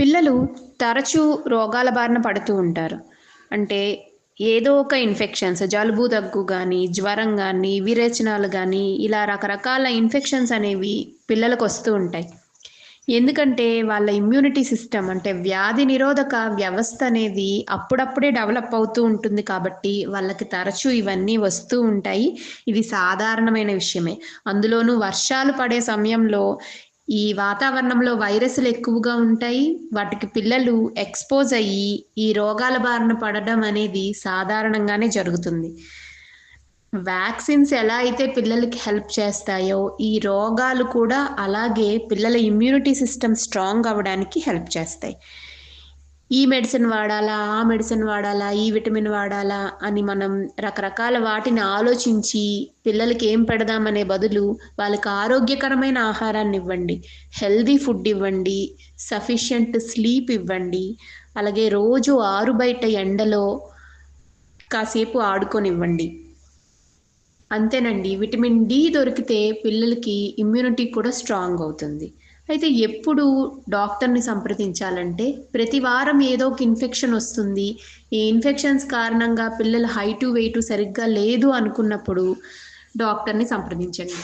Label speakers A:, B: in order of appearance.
A: పిల్లలు తరచూ రోగాల బారిన పడుతూ ఉంటారు. అంటే ఏదో ఒక ఇన్ఫెక్షన్స్ జలుబు దగ్గు కానీ జ్వరం కానీ విరేచనాలు కానీ ఇలా రకరకాల ఇన్ఫెక్షన్స్ అనేవి పిల్లలకు వస్తూ ఉంటాయి. ఎందుకంటే వాళ్ళ ఇమ్యూనిటీ సిస్టమ్ అంటే వ్యాధి నిరోధక వ్యవస్థ అనేది అప్పుడప్పుడే డెవలప్ అవుతూ ఉంటుంది కాబట్టి వాళ్ళకి తరచూ ఇవన్నీ వస్తూ ఉంటాయి. ఇది సాధారణమైన విషయమే. అందులోనూ వర్షాలు పడే సమయంలో ఈ వాతావరణంలో వైరస్లు ఎక్కువగా ఉంటాయి. వాటికి పిల్లలు ఎక్స్పోజ్ అయ్యి ఈ రోగాల బారిన పడడం అనేది సాధారణంగానే జరుగుతుంది. వ్యాక్సిన్స్ ఎలా అయితే పిల్లలకి హెల్ప్ చేస్తాయో ఈ రోగాలు కూడా అలాగే పిల్లల ఇమ్యూనిటీ సిస్టమ్ స్ట్రాంగ్ అవ్వడానికి హెల్ప్ చేస్తాయి. ఈ మెడిసిన్ వాడాలా ఆ మెడిసిన్ వాడాలా ఈ విటమిన్ వాడాలా అని మనం రకరకాల వాటిని ఆలోచించి పిల్లలకి ఏం పెడదామనే బదులు వాళ్ళకి ఆరోగ్యకరమైన ఆహారాన్ని ఇవ్వండి. హెల్దీ ఫుడ్ ఇవ్వండి సఫిషియంట్ స్లీప్ ఇవ్వండి అలాగే రోజు ఆరు బయట ఎండలో కాసేపు ఆడుకొనివ్వండి. అంతేనండి విటమిన్ డి దొరికితే పిల్లలకి ఇమ్యూనిటీ కూడా స్ట్రాంగ్ అవుతుంది. అయితే ఎప్పుడు డాక్టర్ని సంప్రదించాలంటే ప్రతి వారం ఏదో ఒక ఇన్ఫెక్షన్ వస్తుంది. ఈ ఇన్ఫెక్షన్స్ కారణంగా పిల్లల హైటు వెయిట్ సరిగ్గా లేదు అనుకున్నప్పుడు డాక్టర్ని సంప్రదించండి.